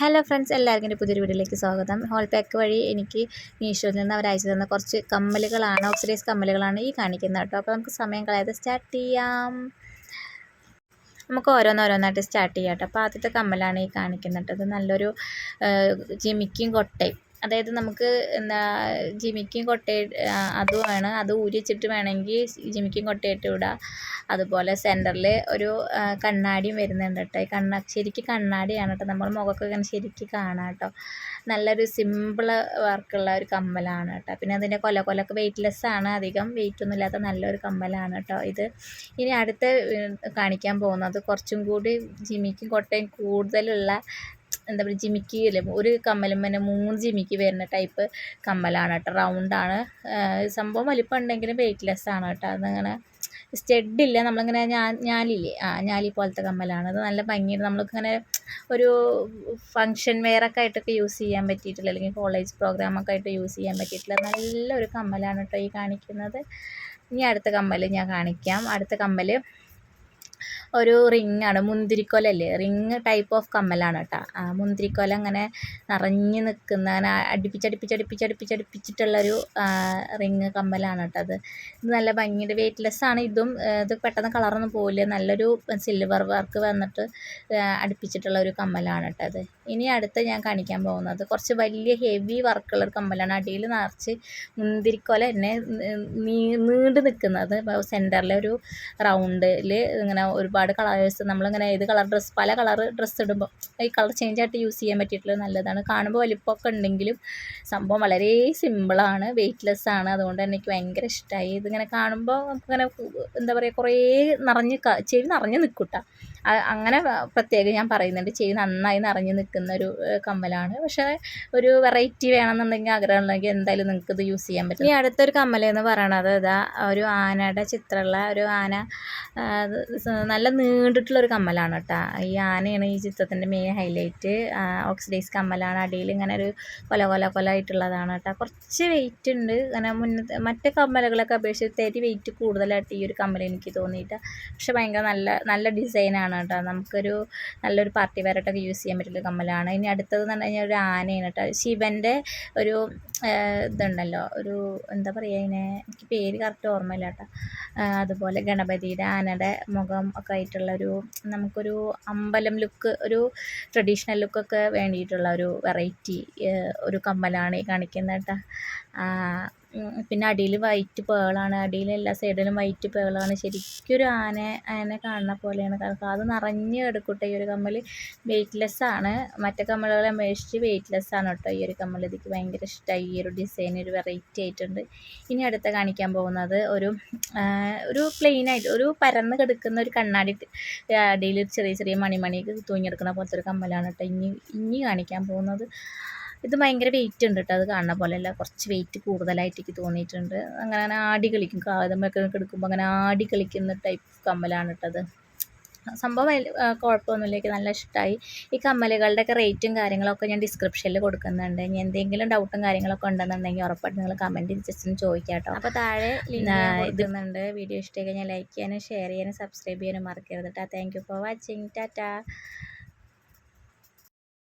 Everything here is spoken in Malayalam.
ഹലോ ഫ്രണ്ട്സ് എല്ലാവർക്കും എന്റെ പുതിയൊരു വീഡിയോയിലേക്ക് സ്വാഗതം. ഹോൾ പാക്ക് വഴി എനിക്ക് മീഷോയിൽ നിന്ന് അവർ അയച്ചു തന്ന കുറച്ച് കമ്മലുകളാണ് ഓക്സിഡൈസ് കമ്മലുകളാണ് ഈ കാണിക്കുന്നത് കേട്ടോ. അപ്പോൾ നമുക്ക് സമയം കളയാതെ സ്റ്റാർട്ട് ചെയ്യാം. നമുക്ക് ഓരോന്നോരോന്നായിട്ട് സ്റ്റാർട്ട് ചെയ്യാം കേട്ടോ. അപ്പോൾ ആദ്യത്തെ കമ്മലാണ് ഈ കാണിക്കുന്നത് കേട്ടോ. അത് നല്ലൊരു ജിമിക്കും കൊട്ടയും. അതായത് നമുക്ക് എന്താ ജിമിക്കും കൊട്ടയും അതുമാണ്. അത് ഊരി വെച്ചിട്ട് വേണമെങ്കിൽ ജിമിക്കും കൊട്ടയിട്ട് വിടാം അതുപോലെ സെന്ററിൽ ഒരു കണ്ണാടിയും വരുന്നുണ്ട് കേട്ടോ. ഈ കണ്ണ ശരിക്കും കണ്ണാടിയാണ് കേട്ടോ. നമ്മൾ മുഖമൊക്കെ ഇങ്ങനെ ശരിക്കും കാണാം കേട്ടോ. നല്ലൊരു സിമ്പിൾ വർക്കുള്ള ഒരു കമ്മലാണ് കേട്ടോ. പിന്നെ അതിന്റെ കൊല കൊലൊക്കെ വെയ്റ്റ്ലെസ് ആണ്. അധികം വെയിറ്റ് ഒന്നും ഇല്ലാത്ത നല്ലൊരു കമ്മലാണ് കേട്ടോ ഇത്. ഇനി അടുത്ത കാണിക്കാൻ പോകുന്നത് കുറച്ചും കൂടി ജിമിക്കും കൊട്ടയും കൂടുതലുള്ള എന്താ പറയുക ജിമിക്കി അല്ലേ ഒരു കമ്മലും തന്നെ മൂന്ന് ജിമിക്കി വരുന്ന ടൈപ്പ് കമ്മലാണ് കേട്ടോ. റൗണ്ടാണ് സംഭവം വലിപ്പം ഉണ്ടെങ്കിലും വെയ്റ്റ്ലെസ് ആണ് കേട്ടോ. അതങ്ങനെ സ്റ്റെഡില്ല നമ്മളിങ്ങനെ ഞാൻ ഞാലില്ലേ ആ ഞാലി പോലത്തെ കമ്മലാണ്. അത് നല്ല ഭംഗിയുണ്ട്. നമ്മൾക്കിങ്ങനെ ഒരു ഫങ്ഷൻ വെയറൊക്കെ ആയിട്ടൊക്കെ യൂസ് ചെയ്യാൻ പറ്റിയിട്ടില്ല. അല്ലെങ്കിൽ കോളേജ് പ്രോഗ്രാമൊക്കെ ആയിട്ട് യൂസ് ചെയ്യാൻ പറ്റിയിട്ടില്ല. നല്ലൊരു കമ്മലാണ് കേട്ടോ ഈ കാണിക്കുന്നത്. ഇനി അടുത്ത കമ്മൽ ഞാൻ കാണിക്കാം. അടുത്ത കമ്മൽ ഒരു റിംഗ് ആണ് മുന്തിരിക്കൊലല്ലേ റിങ് ടൈപ്പ് ഓഫ് കമ്മലാണ് കേട്ടോ ആ മുന്തിരിക്കൊല അങ്ങനെ നിറഞ്ഞു നിൽക്കുന്ന അങ്ങനെ അടുപ്പിച്ചടുപ്പിച്ചടുപ്പിച്ചടുപ്പിച്ചടുപ്പിച്ചിട്ടുള്ളൊരു റിങ് കമ്മലാണ് കേട്ടോ അത്. ഇത് നല്ല ഭംഗിയുടെ വെയ്റ്റ്ലെസ് ആണ് ഇതും. ഇത് പെട്ടെന്ന് കളറൊന്നും പോവില്ല. നല്ലൊരു സിൽവർ വർക്ക് വന്നിട്ട് അടുപ്പിച്ചിട്ടുള്ള ഒരു കമ്മലാണ് കേട്ടോ അത്. ഇനി അടുത്ത ഞാൻ കാണിക്കാൻ പോകുന്നത്. കുറച്ച് വലിയ ഹെവി വർക്കുള്ള ഒരു കമ്മലാണ് അടിയിൽ നിറച്ച് മുന്തിരിക്കൊല തന്നെ നീണ്ടു നിൽക്കുന്നത്. സെന്ററിലെ ഒരു റൗണ്ടിൽ ഇങ്ങനെ ഒരുപാട് കളേഴ്സ് നമ്മളിങ്ങനെ ഏത് കളർ ഡ്രസ്സ് പല കളർ ഡ്രസ്സ് ഇടുമ്പോൾ ഈ കളർ ചേഞ്ച് ആയിട്ട് യൂസ് ചെയ്യാൻ പറ്റിയിട്ടുള്ള നല്ലതാണ്. കാണുമ്പോൾ വലിപ്പമൊക്കെ ഉണ്ടെങ്കിലും സംഭവം വളരെ സിമ്പിളാണ് വെയ്റ്റ്ലെസ് ആണ്. അതുകൊണ്ട് തന്നെ എനിക്ക് ഭയങ്കര ഇഷ്ടമായി ഇതിങ്ങനെ കാണുമ്പോൾ നമുക്കിങ്ങനെ എന്താ പറയുക കുറേ നിറഞ്ഞ് ചെവി നിറഞ്ഞ് നിൽക്കൂട്ട അങ്ങനെ പ്രത്യേകം ഞാൻ പറയുന്നുണ്ട്. ചെവി നന്നായി നിറഞ്ഞു നിൽക്കുന്ന ഒരു കമ്മലാണ്. പക്ഷേ ഒരു വെറൈറ്റി വേണമെന്നുണ്ടെങ്കിൽ ആഗ്രഹമുണ്ടെങ്കിൽ എന്തായാലും നിങ്ങൾക്ക് ഇത് യൂസ് ചെയ്യാൻ പറ്റും. ഈ അടുത്തൊരു കമ്മലെന്ന് പറയണത് ഇതാ ഒരു ആനയുടെ ചിത്രമുള്ള ഒരു ആന നല്ല നീണ്ടിട്ടുള്ളൊരു കമ്മലാണ് കേട്ടോ. ഈ ആനയാണ് ഈ ചിത്രത്തിന്റെ മെയിൻ ഹൈലൈറ്റ് ഓക്സിഡൈസ് കമ്മലാണ്. അടിയിൽ ഇങ്ങനെ ഒരു കൊല കൊല കൊല ആയിട്ടുള്ളതാണ് കേട്ടോ. കുറച്ച് വെയിറ്റ് ഉണ്ട്. അങ്ങനെ മുന്നത്തെ മറ്റേ കമ്മലുകളൊക്കെ അപേക്ഷിച്ച് തരി വെയിറ്റ് കൂടുതലായിട്ട് ഈ ഒരു കമ്മൽ എനിക്ക് തോന്നിയിട്ട്. പക്ഷെ ഭയങ്കര നല്ല നല്ല ഡിസൈനാണ് കേട്ടോ. നമുക്കൊരു നല്ലൊരു പാർട്ടി വെയറായിട്ടൊക്കെ യൂസ് ചെയ്യാൻ പറ്റുന്ന കമ്മലാണ്. ഇനി അടുത്തത് എന്ന് പറഞ്ഞു കഴിഞ്ഞാൽ ഒരു ആനയാണ് കേട്ടോ. ശിവന്റെ ഒരു ഇതുണ്ടല്ലോ. ഒരു എന്താ പറയുക അതിനെ? എനിക്ക് പേര് കറക്റ്റ് ഓർമ്മയില്ല കേട്ടോ. അതുപോലെ ഗണപതിയുടെ ആനയുടെ മുഖം ഒക്കെ ആയിട്ടുള്ള ഒരു നമുക്കൊരു അമ്പലം ലുക്ക് ഒരു ട്രഡീഷണൽ ലുക്കൊക്കെ വേണ്ടിയിട്ടുള്ള ഒരു വെറൈറ്റി ഒരു കമ്മലാണ് ഈ കാണിക്കുന്നത് കേട്ടോ. പിന്നെ അടിയിൽ വൈറ്റ് പേളാണ് അടിയിൽ എല്ലാ സൈഡിലും വൈറ്റ് പേളാണ് ശരിക്കും ഒരു ആന ആന കാണുന്ന പോലെയാണ്. കാരണം അത് നിറഞ്ഞ് എടുക്കട്ടെ ഈ ഒരു കമ്മൽ. വെയ്റ്റ്ലെസ് ആണ്. മറ്റേ കമ്മലുകളെ അപേക്ഷിച്ച് വെയ്റ്റ്ലെസ് ആണ് കേട്ടോ ഈ ഒരു കമ്മൽ. ഇതിക്ക് ഭയങ്കര ഇഷ്ടമായി ഈ ഒരു ഡിസൈൻ ഒരു വെറൈറ്റി ആയിട്ടുണ്ട്. ഇനി അടുത്ത കാണിക്കാൻ പോകുന്നത് ഒരു ഒരു പ്ലെയിൻ ആയിട്ട് ഒരു പരന്ന് കിടക്കുന്ന ഒരു കണ്ണാടി അടിയിൽ ചെറിയ ചെറിയ മണിമണിക്ക് തൂങ്ങിയെടുക്കുന്ന പോലത്തെ ഒരു കമ്മലാണ് കേട്ടോ ഇനി ഇനി കാണിക്കാൻ പോകുന്നത്. ഇത് ഭയങ്കര വെയിറ്റ് ഉണ്ട് കേട്ടോ അത് കാണുന്ന പോലെയല്ല. കുറച്ച് വെയിറ്റ് കൂടുതലായിട്ട് എനിക്ക് തോന്നിയിട്ടുണ്ട്. അങ്ങനെ അങ്ങനെ ആടി കളിക്കും. കാതമൊക്കെ എടുക്കുമ്പോൾ അങ്ങനെ ആടി കളിക്കുന്ന ടൈപ്പ് കമ്മലാണ് കേട്ടത് സംഭവം കുഴപ്പമൊന്നുമില്ല. എനിക്ക് നല്ല ഇഷ്ടമായി ഈ കമ്മലുകളുടെയൊക്കെ റേറ്റും കാര്യങ്ങളൊക്കെ ഞാൻ ഡിസ്ക്രിപ്ഷനിൽ കൊടുക്കുന്നുണ്ട്. ഇനി എന്തെങ്കിലും ഡൗട്ടും കാര്യങ്ങളൊക്കെ ഉണ്ടെന്നുണ്ടെങ്കിൽ ഉറപ്പായിട്ട് നിങ്ങൾ കമന്റ് ജസ്റ്റ് ഒന്ന് ചോദിക്കാം കേട്ടോ അപ്പോൾ താഴെ ഇതുന്നുണ്ട് വീഡിയോ ഇഷ്ടമായി കഴിഞ്ഞാൽ ലൈക്ക് ചെയ്യാനും ഷെയർ ചെയ്യാനും സബ്സ്ക്രൈബ് ചെയ്യാനും മറക്കരുത് കേട്ടോ thank you for watching tata